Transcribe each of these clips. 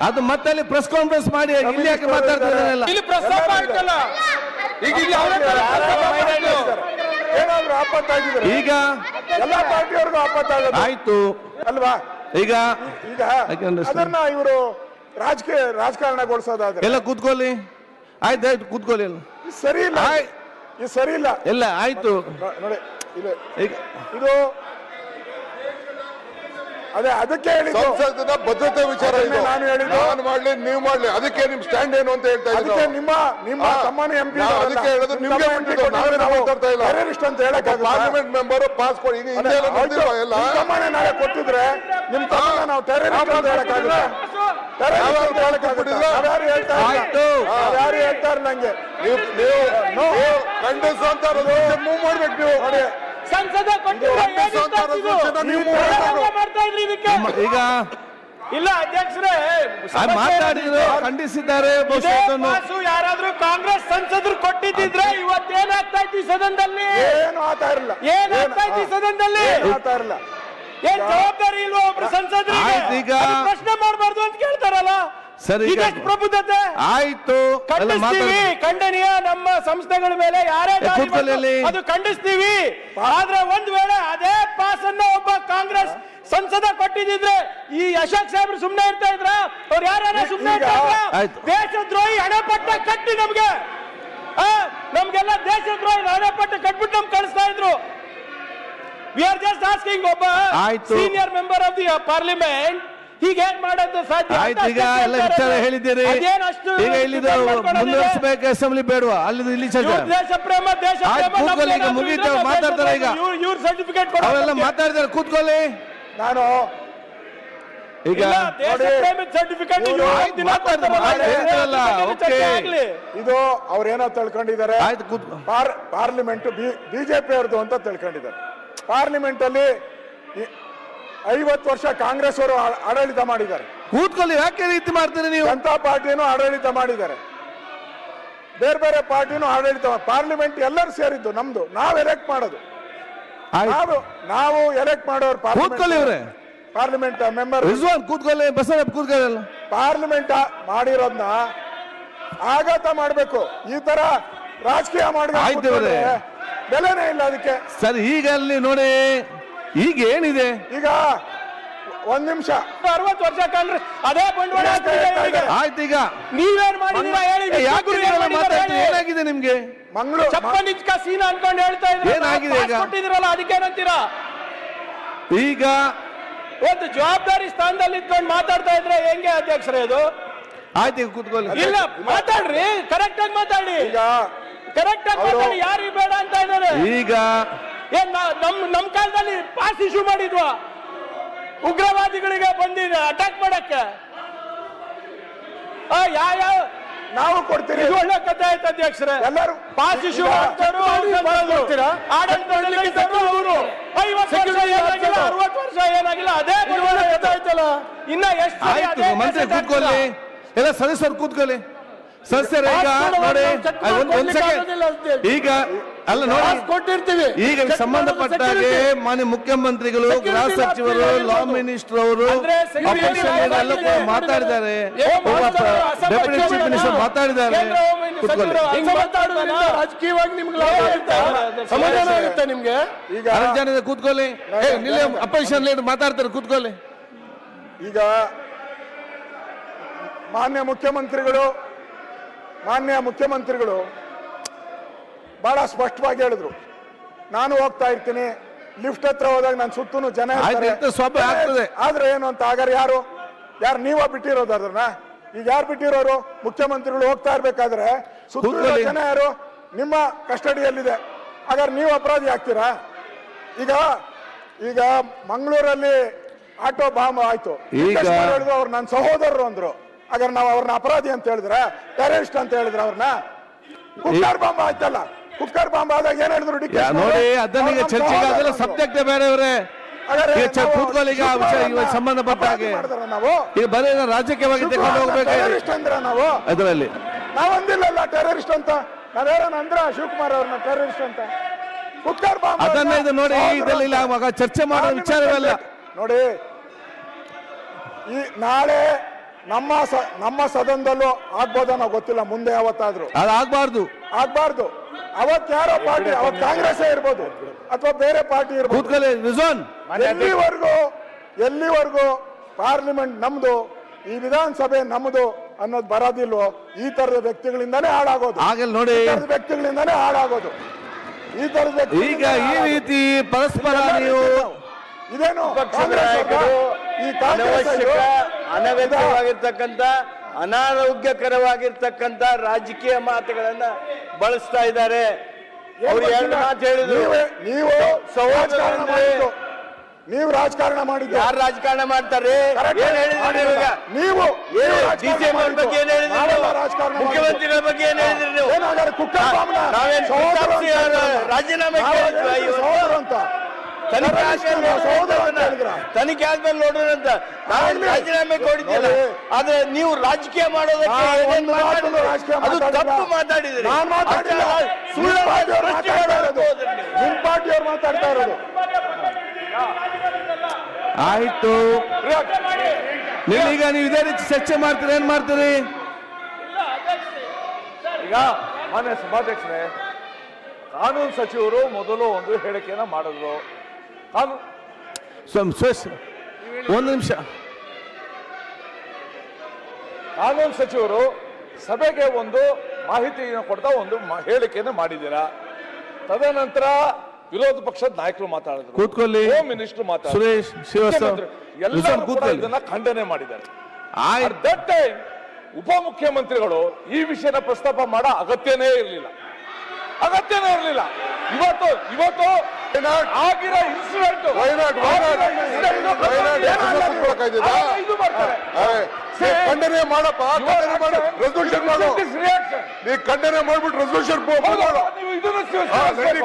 ಅದು ಮತ್ತೆ press conference ಮಾಡಿ ಇಲ್ಲಿ ಯಾಕೆ ಮಾತಾಡ್ತಿದ್ದಾರಲ್ಲ ಇಲ್ಲಿ ಪ್ರಸ್ತಾಪ ಆಯ್ತಲ್ಲ. ಈಗ ಇಲ್ಲಿ ಅವರೇ ತರ ಪ್ರಸ್ತಾಪ ಮಾಡಿದ್ರು. ಏನಾದ್ರು ಆಪತ್ತಾಗಿದ್ರೆ? ಈಗ ಎಲ್ಲಾ ಪಾರ್ಟಿಯವ್ರಿಗೂ ಆಪತ್ತಾಗುತ್ತೆ. ಆಯ್ತು. ಅಲ್ವಾ? ಈಗ ಈಗ I can understand. ಅದನ್ನ ಇವರು ರಾಜಕೀಯ ರಾಜಕಾರಣಗೊಳಿಸೋದಾದ್ರೆ. ಎಲ್ಲ ಕೂತ್ಕೊಳ್ಳಿ. ಆಯ್ತು ಆಯ್ತು ಕೂತ್ಕೊಳ್ಳಿ ಎಲ್ಲ. ಇದು ಸರಿ ಇಲ್ಲ. ಆಯ್- ಇದು ಸರಿ ಇಲ್ಲ. ಎಲ್ಲ ಆಯ್ತು. ನೋ- ನೋಡಿ ಇದು ಅದೇ ಅದಕ್ಕೆ ಸಂಸತ್ತಿನ ಭದ್ರತೆ ವಿಚಾರ ಇದು. ನಾನು ಹೇಳಿದ್ದು. ನಾನು ಮಾಡ್ಲಿ ನೀವು ಮಾಡ್ಲಿ. ಅದಕ್ಕೆ ನಿಮ್ ಸ್ಟ್ಯಾಂಡ್ ಏನು ಅಂತ ಹೇಳ್ತಾ ಅದಕ್ಕೆ ನಿಮ್ಮ ನಿಮ್ಮ ಸಮಾನ ತಮ್ಮನ ಎಂ ಪಿ ಅದಕ್ಕೆ ಹೇಳೋದು ನಿಮ್ಗೆ ಬಿಟ್ಟಿದ್ದು, ನಾವೇ ನಾವು ಮಾತಾಡ್ತಾ ಇಲ್ಲ. ಟೆರರಿಸ್ಟ್ ಅಂತ ಹೇಳಕ್ ಪಾರ್ಲಿಮೆಂಟ್ ಮೆಂಬರ್ ಪಾಸ್ ಕೊಡಿ. ಈಗ ಹಿಂದೆ ಎಲ್ಲ? ತಮ್ಮನೇ ನಾಳೆ ಕೊಟ್ಟಿದ್ರೆ ನಿಮ್ ತಮ್ಮನ ನಾವು ಟೆರರಿಸ್ಟ್ ಅಂತ ಹೇಳಕ್ಕಾಗುತ್ತೆ ಟೆರರಿಸ್ಟ್ ಅಂತ ಹೇಳಕ್ಕಾಗುತ್ತೆ ಯಾರು ಹೇಳ್ತಾ ಇಲ್ಲ? ಯಾರು ನಾವ್ಯಾರು ಹೇಳ್ತಾ ಇಲ್ಲ ನಂಗೆ? ನೀವು ನೀವು ಖಂಡಿಸು ಅಂತ ಮೂವ್ ಮಾಡ್ಬೇಕು ನೀವು. ಸಂಸದ ಕೊಟ್ಟಿರೋ? ನೀವು. ಮಾಡ್ತಾ ಇದ್ರಿ. ಇದಕ್ಕೆ ಈಗ ಇಲ್ಲ ಅಧ್ಯಕ್ಷರೇ ಮಾತಾಡಿದ್ರು ಖಂಡಿಸಿದ್ದಾರೆ ಯಾರಾದ್ರೂ ಕಾಂಗ್ರೆಸ್ ಸಂಸದರು ಕೊಟ್ಟಿದ್ರೆ ಇವತ್ತೇನಾಗ್ತಾ ಇತ್ತು ಸದನದಲ್ಲಿ? ಏನು ಆತ ಇರಲ್ಲ. ಏನಾಗ್ತಾ ಇತ್ತು ಸದನದಲ್ಲಿ? ಆತ ಇರಲ್ಲ. ಏನ್ ಜವಾಬ್ದಾರಿ ಇಲ್ವಾ ಒಬ್ರು ಸಂಸದರಿಗೆ ಈಗ. ಪ್ರಶ್ನೆ ಮಾಡಬಾರ್ದು ಅಂತ ಕೇಳ್ತಾರಲ್ಲ. ಸರಿ, ಪ್ರಬುದ್ಧತೆ. ಆಯ್ತು ಖಂಡಿಸ್ತೀವಿ. ಮಾತಾಡಿ ಖಂಡನೀಯ ನಮ್ಮ ಸಂಸ್ಥೆಗಳ ಮೇಲೆ ಯಾರೇ. ಅದು ಖಂಡಿಸ್ತೀವಿ. ಆದ್ರೆ ಒಂದ್ ವೇಳೆ ಅದೇ ಪಾಸ್ ಅನ್ನ ಒಬ್ಬ ಸಂಸದ ಕೊಟ್ಟಿದ್ರೆ ಈ ಅಶೋಕ್ ಸಾಹೇಬ್ರು ಸುಮ್ಮನೆ ಇರ್ತಾ ಇದ್ರ? ಅವ್ರು ಯಾರು ಆಯ್ತು. ದೇಶದ್ರೋಹಿ ಹಣಪಟ್ಟ ಕಟ್ಟಿ ನಮ್ಗೆ. ನಮ್ಗೆಲ್ಲ ದೇಶದ್ರೋಹಿ ಹಣಪಟ್ಟ ಕಟ್ಬಿಟ್ಟು ನಮ್ಗೆ ಕಳಿಸ್ತಾ ಇದ್ರು. ವಿ ಆರ್ ಜಸ್ಟ್ ಆಸ್ಕಿಂಗ್ ಒಬ್ಬ. Senior member of the parliament ಹೀಗೆ ಹೇಗ್ ಮಾಡೋದು ಸಾಧ್ಯ? ಆಯ್ತು ಈಗ ಎಲ್ಲ ವಿಚಾರ. ಹೇಳಿದ್ದೀರಿ. ಈಗ ಇಲ್ಲಿದು ಪ್ರಿಪೇರ್ ಮಾಡ್ಕೊಳ್ಳೋದಿದೆ? ಮುಂದುವರಿಸಬೇಕು ಅಸೆಂಬ್ಲಿ ಬೇಡವಾ? ಅಲ್ಲಿ ಇಲ್ಲಿ ದೇಶ ಪ್ರೇಮ ದೇಶ ಪ್ರೇಮ ಮುಗೀತು, ಮಾತಾಡ್ತಾರೆ ಈಗ. ಇವ್ರು- ಸರ್ಟಿಫಿಕೇಟ್ ಅವೆಲ್ಲ ಮಾತಾಡಿದಾರೆ ಕೂತ್ಕೊಳ್ಳಿ. ನಾನು ಈಗ. ಇದು ಅವ್ರೇನೋ ತಿಳ್ಕೊಂಡಿದ್ದಾರೆ. ಪಾರ್ಲಿಮೆಂಟ್ ಬಿಜೆಪಿ ಅವ್ರದ್ದು ಅಂತ ತಿಳ್ಕೊಂಡಿದ್ದಾರೆ. ಪಾರ್ಲಿಮೆಂಟ್ ಅಲ್ಲಿ ಐವತ್ತು ವರ್ಷ ಕಾಂಗ್ರೆಸ್ ಅವರು ಆಡಳಿತ ಮಾಡಿದ್ದಾರೆ. ಕೂತ್ಕೊಳ್ಳಿ ಯಾಕೆ ರೀತಿ ಮಾಡ್ತೀರಿ ನೀವು? ಜನತಾ ಪಾರ್ಟಿನೂ ಆಡಳಿತ ಮಾಡಿದ್ದಾರೆ. ಬೇರೆ ಬೇರೆ ಪಾರ್ಟಿನೂ ಆಡಳಿತ ಪಾರ್ಲಿಮೆಂಟ್ ಎಲ್ಲರೂ ಸೇರಿದ್ದು ನಮ್ದು. ನಾವ್ ಎಲೆಕ್ಟ್ ಮಾಡೋದು. ನಾವು ನಾವು ಎಲೆಕ್ಟ್ ಮಾಡೋರು ಕೂತ್ಕೊಳ್ಳಿ ಇವ್ರೆ. ಪಾರ್ಲಿಮೆಂಟ್ ಮೆಂಬರ್ ರಿಜ್ವಾನ್ ಕೂತ್ಕೊಳ್ಳಿ ಬಸರ ಕೂತ್ಕೊಳ್ಳಲ್ಲ ಪಾರ್ಲಿಮೆಂಟ್ ಮಾಡಿರೋದನ್ನ ಆಘಾತ ಮಾಡಬೇಕು. ಈ ತರ ರಾಜಕೀಯ. ಮಾಡಿದ್ರೆ ಬೆಲೆನೇ ಇಲ್ಲ ಅದಕ್ಕೆ. ಸರಿ ಈಗ ಅಲ್ಲಿ ನೋಡಿ ಈಗ ಏನಿದೆ? ಈಗ ಒಂದ್ ನಿಮಿಷ. ಅರವತ್ತು ವರ್ಷ ಕಂಡ್ರಿ ಅದೇ ಬಂಡವಾಳ ಹಾಕ್ತಿದೆ ಆಯ್ತು ಈಗ ನೀವೇನ್ ಮಾಡಿದೀರಾ? ಹೇಳಿ ಏ, ಯಾಕೆ ಏನ್ ಮಾತಾಡ್ತೀರಿ? ಹೇಳಿ? ಏನಾಗಿದೆ ನಿಮ್ಗೆ? ಮಂಗಳೂರು ಚಪ್ಪನ್ ಇಚ್ಕ ಸೀನ್ ಅನ್ಕೊಂಡು ಹೇಳ್ತಾ ಇದ್ರೆ ಏನಾಗಿದೆ ಈಗ? ಕೊಟ್ಟಿದಿರಲ್ಲ ಅದಕ್ಕೇನಂತೀರಾ ಈಗ ಒಂದು ಜವಾಬ್ದಾರಿ ಸ್ಥಾನದಲ್ಲಿ ಇದ್ಕೊಂಡು ಮಾತಾಡ್ತಾ ಇದ್ರೆ ಹೆಂಗೆ ಅಧ್ಯಕ್ಷರೇ ಅದು? ಆಯ್ತು ಈಗ ಕೂತ್ಕೊಳ್ಳಿ. ಇಲ್ಲ ಮಾತಾಡ್ರಿ ಕರೆಕ್ಟ್ ಆಗಿ ಮಾತಾಡಿ. ಈಗ ಕರೆಕ್ಟ್ ಆಗಿ ಅವರು- ಮಾತಾಡಿ ಯಾರಿಗೆ ಬೇಡ ಅಂತ ಇದ್ದಾರೆ. ಈಗ ಏನ್ ನಾ- ನಮ್ ನಮ್ ಕಾಲದಲ್ಲಿ ಪಾಸ್ ಇಶ್ಯೂ ಮಾಡಿದ್ವಾ? ಉಗ್ರವಾದಿಗಳಿಗೆ ಬಂದಿದೆ ಅಟ್ಯಾಕ್ ಮಾಡಕ್ಕೆ. ಆ, ಯಾವ ಯಾವ ನಾವು ಕೊಡ್ತೀರಿ. ಇದು ಒಳ್ಳೆ ಕಥೆ ಆಯ್ತು ಅಧ್ಯಕ್ಷರೇ. ಎಲ್ಲರೂ ಪಾಸ್ ಇಶ್ಯೂ ಮಾಡ್ತಾರೋ ಅವರು ಐವತ್ತು ವರ್ಷ ಏನಾಗಿಲ್ಲ ಅರವತ್ತು ವರ್ಷ ಏನಾಗಿಲ್ಲ ಅದೇ ಬಂಡವಾಳ ಆಯ್ತಲ್ಲ. ಇನ್ನ ಎಷ್ಟು ಮಂತ್ರಿ ಕೂತ್ಕೊಳ್ಳಿ? ಎಲ್ಲ ಸದಸ್ಯರು ಕೂತ್ಕೊಳ್ಳಿ. ಸದಸ್ಯರು ಈಗ ನೋಡಿ ಈಗ ಅಲ್ಲ ನೋಡಿ. ಕೊಟ್ಟಿರ್ತೀವಿ. ಈಗ ಸಂಬಂಧಪಟ್ಟ ಹಾಗೆ ಮಾನ್ಯ ಮುಖ್ಯಮಂತ್ರಿಗಳು ಗೃಹ ಸಚಿವರು ಲಾ ಮಿನಿಸ್ಟರ್ ಅವರು ಮಾತಾಡಿದ್ದಾರೆ. ಡೆಪ್ಯೂಟಿ ಚೀಫ್ ಮಿನಿಸ್ಟರ್ ಮಾತಾಡಿದ್ದಾರೆ ರಾಜಕೀಯವಾಗಿ ನಿಮ್ಗೆ ಸಮಾಧಾನ ಆಗುತ್ತೆ ನಿಮ್ಗೆ? ಈಗ ಜನ ಇದೆ, ಕೂತ್ಕೊಳ್ಳಿ ಅಪೋಸಿಷನ್ ಲೀಡರ್ ಮಾತಾಡ್ತಾರೆ ಕೂತ್ಕೊಳ್ಳಿ. ಈಗ ಮಾನ್ಯ ಮುಖ್ಯಮಂತ್ರಿಗಳು ಮಾನ್ಯ ಮುಖ್ಯಮಂತ್ರಿಗಳು ಬಹಳ ಸ್ಪಷ್ಟವಾಗಿ ಹೇಳಿದ್ರು. ನಾನು ಹೋಗ್ತಾ ಇರ್ತೀನಿ. ಲಿಫ್ಟ್ ಹತ್ರ ಹೋದಾಗ ನನ್ನ ಸುತ್ತೂ ಜನ ಇರ್ತಾರೆ. ಆದ್ರೆ ಏನು ಅಂತ ಹಾಗಾದ್ರೆ ಯಾರು? ಯಾರು ನೀವ ಬಿಟ್ಟಿರೋದು ಅದನ್ನ ಈಗ ಯಾರು ಬಿಟ್ಟಿರೋರು? ಮುಖ್ಯಮಂತ್ರಿಗಳು ಹೋಗ್ತಾ ಇರ್ಬೇಕಾದ್ರೆ ಸುತ್ತಲೂ ಕೂತ್ಕೊಳ್ಳಿ. ಜನ ಯಾರು? ನಿಮ್ಮ ಕಸ್ಟಡಿಯಲ್ಲಿದೆ. ಹಾಗಾದ್ರೆ ನೀವು ಅಪರಾಧಿ ಆಗ್ತೀರಾ? ಈಗ ಈಗ ಮಂಗಳೂರಲ್ಲಿ ಆಟೋ ಬಾಂಬ್ ಆಯ್ತು. ಈಗ- ಹೇಳಿದ್ರು ಅವ್ರು ನನ್ನ ಸಹೋದರರು ಅಂದ್ರು. ಹಾಗಾದ್ರೆ ನಾವು ಅವ್ರನ್ನ ಅಪರಾಧಿ ಅಂತ ಹೇಳಿದ್ರೆ? ಟೆರರಿಸ್ಟ್ ಅಂತ ಹೇಳಿದ್ರೆ ಅವ್ರನ್ನ? ಬಾಂಬ್ ಆಯ್ತಲ್ಲ. ಕುಕ್ಕರ್ ಬಾಂಬ್ ಆದಾಗ ಏನ್ ಹೇಳಿದ್ರು ನೋಡಿ ಅದನ್ನ ಈಗ ಚರ್ಚೆಗೆ ಅದೆಲ್ಲ ಸಬ್ಜೆಕ್ಟ್ ಬೇರೆ ಅವರೇ ಕೂತ್ಕೊಳ್ಳಿ ಈಗ ಸಂಬಂಧಪಟ್ಟ ಹಾಗೆ. ನಾವು. ಈಗ ಬರೀ ರಾಜಕೀಯವಾಗಿ ತಗೊಂಡು ಹೋಗ್ಬೇಕು ನಾವು. ಅದರಲ್ಲಿ. ನಾವಂದಿಲ್ಲಲ್ಲ ಟೆರರಿಸ್ಟ್ ಅಂತ. ನಾವೇನ ಅಂದ್ರ ಶಿವಕುಮಾರ್ ಅವ್ರನ್ನ ಟೆರರಿಸ್ಟ್ ಅಂತ. ಕುಕ್ಕರ್ ಬಾಂಬ್ ಅದನ್ನ ಇದು ನೋಡಿ ಇದೆಲ್ಲ ಇಲ್ಲ ಆವಾಗ ಚರ್ಚೆ ಮಾಡೋ ವಿಚಾರವೆಲ್ಲ. ನೋಡಿ ಈ ನಾಳೆ ನಮ್ಮ ನಮ್ಮ ಸದನದಲ್ಲೂ ಆಗ್ಬೋದನ್ನೋ ಗೊತ್ತಿಲ್ಲ ಮುಂದೆ ಯಾವತ್ತಾದ್ರೂ. ಆಗ್ಬಾರ್ದು ಆಗ್ಬಾರ್ದು. ಅವತ್ ಯಾರೋ ಪಾರ್ಟಿ ಅವತ್ ಕಾಂಗ್ರೆಸ್ ಇರ್ಬೋದು ಅಥವಾ ಬೇರೆ ಪಾರ್ಟಿ ಇರ್ಬೋದು. ಎಲ್ಲಿವರೆಗೂ ಎಲ್ಲಿವರೆಗೂ ಪಾರ್ಲಿಮೆಂಟ್ ನಮ್ದು ಈ ವಿಧಾನಸಭೆ ನಮ್ದು ಅನ್ನೋದು ಬರೋದಿಲ್ವೋ ಈ ತರದ ವ್ಯಕ್ತಿಗಳಿಂದಾನೇ ಹಾಳಾಗೋದು. ನೋಡಿ. ಈ ತರದ ವ್ಯಕ್ತಿಗಳಿಂದಾನೇ ಹಾಳಾಗೋದು. ಈ ತರದ ಈಗ ಈ ರೀತಿ ಪರಸ್ಪರ ನೀವು ಇದೇನು? ಈ ಕಾಂಗ್ರೆಸ್ ಅನವಶ್ಯಕ ಅವರು ಅನಗತ್ಯವಾಗಿರ್ತಕ್ಕಂಥ ಅನಾರೋಗ್ಯಕರವಾಗಿರ್ತಕ್ಕಂಥ ರಾಜಕೀಯ ಮಾತುಗಳನ್ನ ಬಳಸ್ತಾ ಇದ್ದಾರೆ. ಅವ್ರು ಎರಡು ಮಾತು ಹೇಳಿದ್ರು. ನೀವೇ- ನೀವು ರಾಜಕಾರಣ ಮಾಡಿದ್ದು. ನೀವು ರಾಜಕಾರಣ ಮಾಡಿದ್ರು ಯಾರು ರಾಜಕಾರಣ ಮಾಡ್ತಾರೆ. ಏನ್ ಹೇಳಿದ್ರಿ ಇವಾಗ? ನೀವು ಡಿಸಿಎಂ ಅವ್ರ ಬಗ್ಗೆ ಏನ್ ಹೇಳಿದ್ರಿ? ರಾಜಕಾರಣ ಮುಖ್ಯಮಂತ್ರಿಗಳ ಬಗ್ಗೆ ಏನ್ ಹೇಳಿದ್ರಿ ನೀವು? ನಾವೇನ್ ರಾಜೀನಾಮೆ ಅಂತ. ತನಿಖೆ ಆದ್ಮೇಲೆ ತನಿಖೆ ಆದ್ಮೇಲೆ ನೋಡೋಣ ಅಂತ. ನಾನು ರಾಜೀನಾಮೆ ಕೊಡಿದ್ದಿಲ್ಲ. ನೋಡಿ. ಆದ್ರೆ ನೀವು ರಾಜಕೀಯ ಮಾಡೋದಕ್ಕೆ ಅದು. ತಪ್ಪು ಮಾತಾಡಿದ್ರಿ. ನಿಮ್ ಪಾರ್ಟಿಯವ್ರು ಮಾತಾಡ್ತಾ ಮಾಡೋದು ಇರೋದು. ಆಯ್ತು. ನೀವು ಈಗ ನೀವು ಇದೇ ರೀತಿ ಚರ್ಚೆ ಮಾಡ್ತೀರಿ ಏನ್ ಮಾಡ್ತೀರಿ? ಈಗ ಮಾನ್ಯ ಸಭಾಧ್ಯಕ್ಷರೇ ಕಾನೂನು ಸಚಿವರು ಮೊದಲು ಒಂದು ಹೇಳಿಕೆಯನ್ನ ಮಾಡಿದ್ರು. ಒಂದು ನಿಮಿಷ ಕಾನೂನು ಸಚಿವರು ಸಭೆಗೆ ಒಂದು ಮಾಹಿತಿಯನ್ನು ಕೊಡ್ತಾ ಒಂದು ಹೇಳಿಕೆಯನ್ನು ಮಾಡಿದ್ದೀರಾ ತದನಂತರ ವಿರೋಧ ಪಕ್ಷದ ನಾಯಕರು ಮಾತಾಡಿದ್ರು ಕೂತ್ಕೊಳ್ಳಿ. ಹೋಮ್ ಮಿನಿಸ್ಟರ್ ಸುರೇಶ್ ಶ್ರೀವಾಸ್ತವ್ ಎಲ್ಲರೂ ಕೂಡ ಇದನ್ನ ಖಂಡನೆ ಮಾಡಿದ್ದಾರೆ ದಟ್ ಟೈಮ್ ಉಪಮುಖ್ಯಮಂತ್ರಿಗಳು ಈ ವಿಷಯನ ಪ್ರಸ್ತಾಪ ಮಾಡೋ ಅಗತ್ಯನೇ ಇರಲಿಲ್ಲ ಅಗತ್ಯನೇ ಇರಲಿಲ್ಲ ಇವತ್ತು ಇವತ್ತು ಆಗಿರೋ ಇನ್ಸಿಡೆಂಟ್ ಇದು ಬರ್ತಾರೆ ಖಂಡನೆ ಮಾಡಪ್ಪ ಖಂಡನೆ ಮಾಡು ರೆಸಲ್ಯೂಷನ್ ಮಾಡು ನೀ ಖಂಡನೆ ಮಾಡ್ಬಿಟ್ಟು ರೆಸಲ್ಯೂಷನ್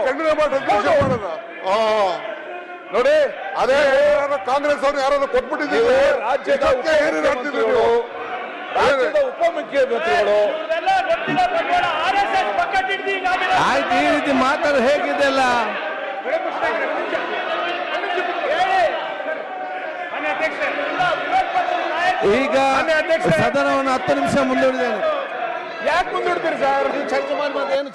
ಖಂಡನೆ ಮಾಡಿ ರೆಸಲ್ಯೂಷನ್ ಮಾಡೋಣ ಹಾ. ನೋಡಿ ಅದೇ ಕಾಂಗ್ರೆಸ್ ಅವ್ರು ಯಾರಾದ್ರೂ ಕೊಟ್ಬಿಟ್ಟಿದ್ದೀವಿ ರಾಜ್ಯದ ಇಷ್ಟೊತ್ತಿಗೆ ಏನೇನು ಹೇಳ್ತಿದ್ರಿ ನೀವು ರಾಜ್ಯದ ಉಪಮುಖ್ಯಮಂತ್ರಿಗಳು ಆಯ್ತು ಈ ರೀತಿ ಮಾತಾಡ ಹೇಗಿದೆ ಅಲ್ಲ ಈಗ ಸದನವನ್ನು ಹತ್ತು ನಿಮಿಷ ಮುಂದೂಡಿದ್ದೇನೆ. ಯಾಕೆ ಮುಂದೂಡ್ತೀರಿ ಸರ್? ಚರ್ಚೆ ಮತ್ತೆ ಏನು